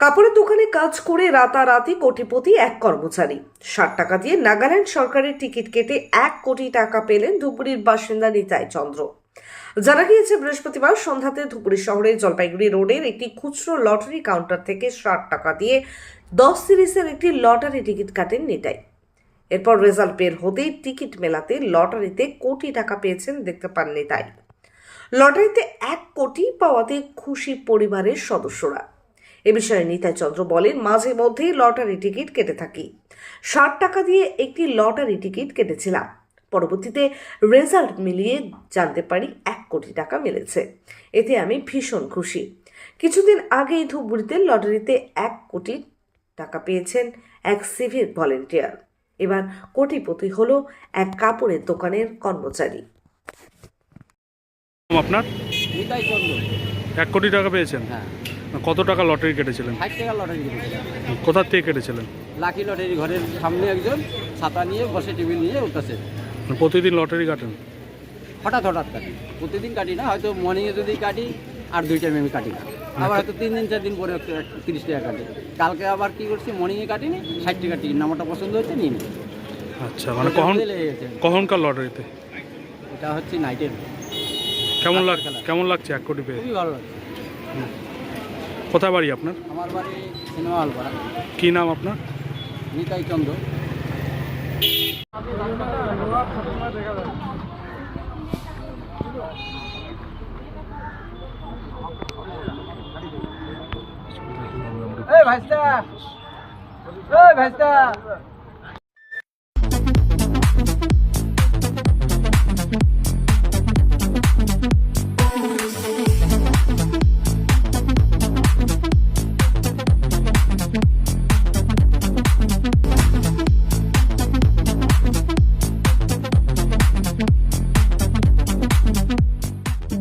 কাপড়ের দোকানে কাজ করে রাতারাতি কোটিপতি এক কর্মচারী। ষাট টাকা দিয়ে নাগাল্যান্ড সরকারের টিকিট কেটে এক কোটি টাকা পেলেন ধুপগুড়ির বাসিন্দা নিতাই চন্দ্র। জানা গিয়েছে, বৃহস্পতিবার সন্ধ্যাতে ধুপগুড়ি শহরের জলপাইগুড়ি রোডের একটি খুচরো লটারি কাউন্টার থেকে ষাট টাকা দিয়ে দশ সিরিজের একটি লটারি টিকিট কাটেন নিতাই। এরপর রেজাল্ট বের হতেই টিকিট মেলাতে লটারিতে কোটি টাকা পেয়েছেন দেখতে পান নিতাই। লটারিতে এক কোটি পাওয়াতে খুশি পরিবারের সদস্যরা। এ বিষয়ে নিতাই চন্দ্র বলেন মাঝে মধ্যেই লটারি টিকিট কেটে থাকি। ষাট টাকা দিয়ে একটি লটারি টিকিট কেটেছিলাম। পরবর্তীতে রেজাল্ট মিলিয়ে জানতে পারি এক কোটি টাকা মিলেছে। এতে আমি ভীষণ খুশি। কিছুদিন আগেই ধূপগুড়িতে লটারিতে এক কোটি টাকা পেয়েছেন এক সিভিক ভলেন্টিয়ার। এবার কোটিপতি হলো এক কাপড়ের দোকানের কর্মচারী। আপনার? এক কোটি টাকা পেয়েছেন? হ্যাঁ। কত টাকা লটারি কেটেছিলেন? ষাট টাকা লটারি কেটেছিলাম। কোথার থেকে কেটেছিলেন? লাকি লটারি ঘরের সামনে একজন ছাতা নিয়ে বসে টেবিল নিয়ে উঠতেছে। প্রতিদিন লটারি কাটেন? হঠাৎ হঠাৎ কাটি। প্রতিদিন কাটি না হয়তো মর্নিংয়ে যদি কাটি আর দুই টাইমে আমি কাটি না। আবার হয়তো তিন দিন চার দিন পরে তিরিশ টাকা কাটি। কালকে আবার কি করছি মর্নিংয়ে কাটিনি ষাট টাকা টিকিট। নাম্বারটা পছন্দ হচ্ছে নিয়ে আচ্ছা মানে কখন কখনকার লটারিতে? এটা হচ্ছে নাইটের কেমন লাগ। কেমন লাগছে এক কোটি পেয়ে? খুবই ভালো লাগছে। কোথায় বাড়ি আপনার? আমার বাড়ি সিনেমা হল পাড়া। কী নাম আপনার? নিতাই চন্দ্র। এই ভাইস্তা। এই ভাইস্তা।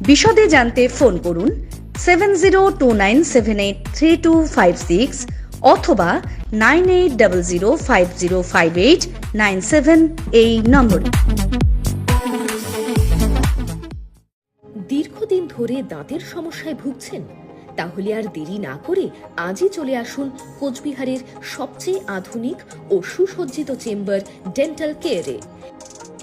বিশদে জানতে ফোন করুন seven zero two nine seven eight three two five six অথবা nine eight double zero five zero five eight nine seven এই নম্বরে। দীর্ঘদিন ধরে দাঁতের সমস্যায় ভুগছেন। তাহলে আর দেরি না করে আজই চলে আসুন কোচবিহারের সবচেয়ে আধুনিক ও সুসজ্জিত চেম্বার ডেন্টাল কেয়ারে।